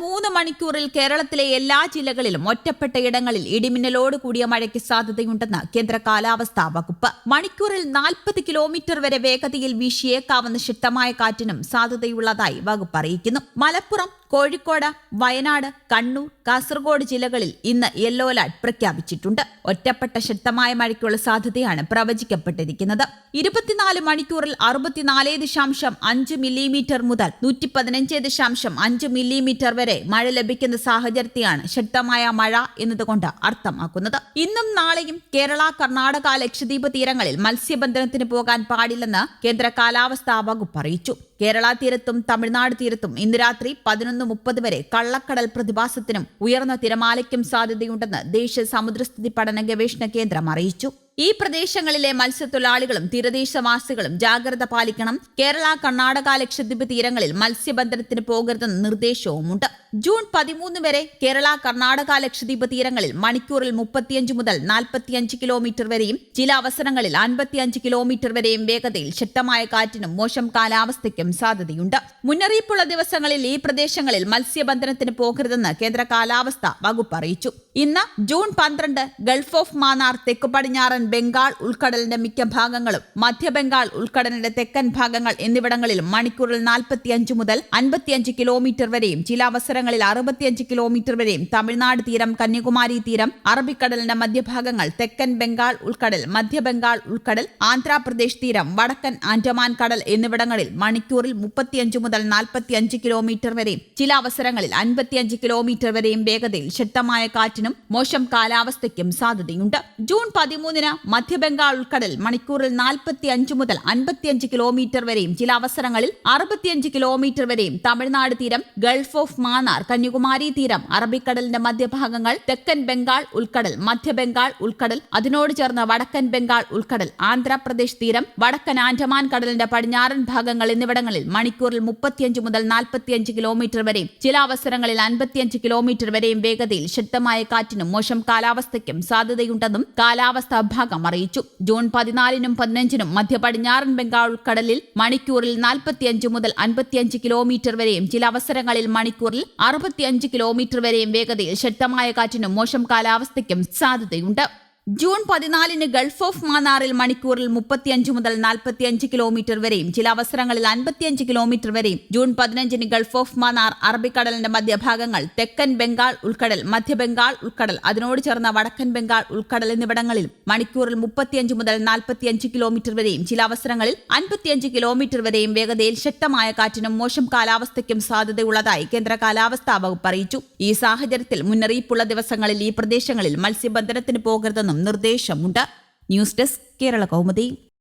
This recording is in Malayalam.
മൂന്ന് മണിക്കൂറിൽ കേരളത്തിലെ എല്ലാ ജില്ലകളിലും ഒറ്റപ്പെട്ട ഇടങ്ങളിൽ ഇടിമിന്നലോട് കൂടിയ മഴയ്ക്ക് സാധ്യതയുണ്ടെന്ന് കേന്ദ്ര കാലാവസ്ഥാ വകുപ്പ്. മണിക്കൂറിൽ നാൽപ്പത് കിലോമീറ്റർ വരെ വേഗതയിൽ വീശിയേക്കാവുന്ന ശക്തമായ കാറ്റിനും സാധ്യതയുള്ളതായി വകുപ്പ് അറിയിക്കുന്നു. മലപ്പുറം കോഴിക്കോട് വയനാട് കണ്ണൂർ കാസർഗോഡ് ജില്ലകളിൽ ഇന്ന് യെല്ലോ അലർട്ട് പ്രഖ്യാപിച്ചിട്ടുണ്ട്. ഒറ്റപ്പെട്ട ശക്തമായ മഴയ്ക്കുള്ള സാധ്യതയാണ് പ്രവചിക്കപ്പെട്ടിരിക്കുന്നത്. ഇരുപത്തിനാല് മണിക്കൂറിൽ അറുപത്തിനാല് ദശാംശം അഞ്ച് മില്ലിമീറ്റർ മുതൽ നൂറ്റി പതിനഞ്ച് ദശാംശം അഞ്ച് മില്ലിമീറ്റർ വരെ മഴ ലഭിക്കുന്ന സാഹചര്യത്തെയാണ് ശക്തമായ മഴ എന്നതുകൊണ്ട് അർത്ഥമാക്കുന്നത്. ഇന്നും നാളെയും കേരള കർണാടക ലക്ഷദ്വീപ് തീരങ്ങളിൽ മത്സ്യബന്ധനത്തിന് പോകാൻ പാടില്ലെന്ന് കേന്ദ്ര കാലാവസ്ഥാ വകുപ്പ് അറിയിച്ചു. കേരള തീരത്തും തമിഴ്നാട് തീരത്തും ഇന്ന് രാത്രി പതിനൊന്ന് മുപ്പത് വരെ കള്ളക്കടൽ പ്രതിഭാസത്തിനും ഉയർന്ന തിരമാലയ്ക്കും സാധ്യതയുണ്ടെന്ന് ദേശീയ സമുദ്രസ്ഥിതി പഠന ഗവേഷണ കേന്ദ്രം അറിയിച്ചു. ഈ പ്രദേശങ്ങളിലെ മത്സ്യത്തൊഴിലാളികളും തീരദേശവാസികളും ജാഗ്രത പാലിക്കണം. കേരള കർണാടക ലക്ഷദ്വീപ് തീരങ്ങളിൽ മത്സ്യബന്ധനത്തിന് പോകരുതെന്ന് നിർദ്ദേശവുമുണ്ട്. ജൂൺ പതിമൂന്ന് വരെ കേരള കർണാടക ലക്ഷദ്വീപ് തീരങ്ങളിൽ മണിക്കൂറിൽ മുപ്പത്തിയഞ്ച് മുതൽ നാൽപ്പത്തിയഞ്ച് കിലോമീറ്റർ വരെയും ചില അവസരങ്ങളിൽ അൻപത്തിയഞ്ച് കിലോമീറ്റർ വരെയും വേഗതയിൽ ശക്തമായ കാറ്റിനും മോശം കാലാവസ്ഥയ്ക്കും സാധ്യതയുണ്ട്. മുന്നറിയിപ്പുള്ള ദിവസങ്ങളിൽ ഈ പ്രദേശങ്ങളിൽ മത്സ്യബന്ധനത്തിന് പോകരുതെന്ന് കേന്ദ്ര കാലാവസ്ഥ വകുപ്പ് അറിയിച്ചു. ഇന്ന് ജൂൺ പന്ത്രണ്ട് ഗൾഫ് ഓഫ് മാന്നാർ തെക്കു പടിഞ്ഞാറൻ ബംഗാൾ ഉൾക്കടലിന്റെ മിക്ക ഭാഗങ്ങളും മധ്യ ബംഗാൾ ഉൾക്കടലിന്റെ തെക്കൻ ഭാഗങ്ങൾ എന്നിവിടങ്ങളിൽ മണിക്കൂറിൽ നാൽപ്പത്തിയഞ്ച് മുതൽ അൻപത്തിയഞ്ച് കിലോമീറ്റർ വരെയും ചില അവസരങ്ങളിൽ അറുപത്തിയഞ്ച് കിലോമീറ്റർ വരെയും തമിഴ്നാട് തീരം കന്യാകുമാരി തീരം അറബിക്കടലിന്റെ മധ്യഭാഗങ്ങൾ തെക്കൻ ബംഗാൾ ഉൾക്കടൽ മധ്യബംഗാൾ ഉൾക്കടൽ ആന്ധ്രാപ്രദേശ് തീരം വടക്കൻ ആൻഡമാൻ കടൽ എന്നിവിടങ്ങളിൽ മണിക്കൂറിൽ മുപ്പത്തിയഞ്ച് മുതൽ നാൽപ്പത്തിയഞ്ച് കിലോമീറ്റർ വരെയും ചില അവസരങ്ങളിൽ അൻപത്തിയഞ്ച് കിലോമീറ്റർ വരെയും വേഗതയിൽ ശക്തമായ കാറ്റിനും മോശം കാലാവസ്ഥയ്ക്കും സാധ്യതയുണ്ട്. ജൂൺ പതിമൂന്നിന് മധ്യബംഗാൾ ഉൾക്കടൽ മണിക്കൂറിൽ നാൽപ്പത്തിയഞ്ച് മുതൽ അൻപത്തിയഞ്ച് കിലോമീറ്റർ വരെയും ചില അവസരങ്ങളിൽ അറുപത്തിയഞ്ച് കിലോമീറ്റർ വരെയും തമിഴ്നാട് തീരം ഗൾഫ് ഓഫ് മാന്നാർ കന്യാകുമാരി തീരം അറബിക്കടലിന്റെ മധ്യഭാഗങ്ങൾ തെക്കൻ ബംഗാൾ ഉൾക്കടൽ മധ്യബംഗാൾ ഉൾക്കടൽ അതിനോട് ചേർന്ന വടക്കൻ ബംഗാൾ ഉൾക്കടൽ ആന്ധ്രാപ്രദേശ് തീരം വടക്കൻ ആൻഡമാൻ കടലിന്റെ പടിഞ്ഞാറൻ ഭാഗങ്ങൾ എന്നിവിടങ്ങളിൽ മണിക്കൂറിൽ മുപ്പത്തിയഞ്ച് മുതൽ നാൽപ്പത്തിയഞ്ച് കിലോമീറ്റർ വരെയും ചില അവസരങ്ങളിൽ അൻപത്തിയഞ്ച് കിലോമീറ്റർ വരെയും വേഗതയിൽ ശക്തമായ കാറ്റിനും മോശം കാലാവസ്ഥയ്ക്കും സാധ്യതയുണ്ടെന്നും കാലാവസ്ഥാ വിഭാഗം അറിയിച്ചു. ജൂൺ പതിനാലിനും പതിനഞ്ചിനും മധ്യ പടിഞ്ഞാറൻ ബംഗാൾ ഉൾക്കടലിൽ മണിക്കൂറിൽ നാൽപ്പത്തിയഞ്ച് മുതൽ അൻപത്തിയഞ്ച് കിലോമീറ്റർ വരെയും ചില അവസരങ്ങളിൽ മണിക്കൂറിൽ അറുപത്തിയഞ്ച് കിലോമീറ്റർ വരെയും വേഗതയിൽ ശക്തമായ കാറ്റിനും മോശം കാലാവസ്ഥയ്ക്കും സാധ്യതയുണ്ട്. ജൂൺ പതിനാലിന് ഗൾഫ് ഓഫ് മാന്നാറിൽ മണിക്കൂറിൽ മുപ്പത്തിയഞ്ച് മുതൽ നാൽപ്പത്തിയഞ്ച് കിലോമീറ്റർ വരെയും ചില അവസരങ്ങളിൽ അൻപത്തിയഞ്ച് കിലോമീറ്റർ വരെയും. ജൂൺ പതിനഞ്ചിന് ഗൾഫ് ഓഫ് മാന്നാർ അറബിക്കടലിന്റെ മധ്യഭാഗങ്ങൾ തെക്കൻ ബംഗാൾ ഉൾക്കടൽ മധ്യ ബംഗാൾ ഉൾക്കടൽ അതിനോട് ചേർന്ന വടക്കൻ ബംഗാൾ ഉൾക്കടൽ എന്നിവിടങ്ങളിൽ മണിക്കൂറിൽ മുപ്പത്തിയഞ്ച് മുതൽ നാൽപ്പത്തിയഞ്ച് കിലോമീറ്റർ വരെയും ചില അവസരങ്ങളിൽ അൻപത്തിയഞ്ച് കിലോമീറ്റർ വരെയും വേഗതയിൽ ശക്തമായ കാറ്റിനും മോശം കാലാവസ്ഥയ്ക്കും സാധ്യതയുള്ളതായി കേന്ദ്ര കാലാവസ്ഥാ വകുപ്പ് അറിയിച്ചു. ഈ സാഹചര്യത്തിൽ മുന്നറിയിപ്പുള്ള ദിവസങ്ങളിൽ ഈ പ്രദേശങ്ങളിൽ മത്സ്യബന്ധനത്തിന് പോകരുതെന്നും നിർദ്ദേശമുണ്ട്. News desk Kerala Kaumudi.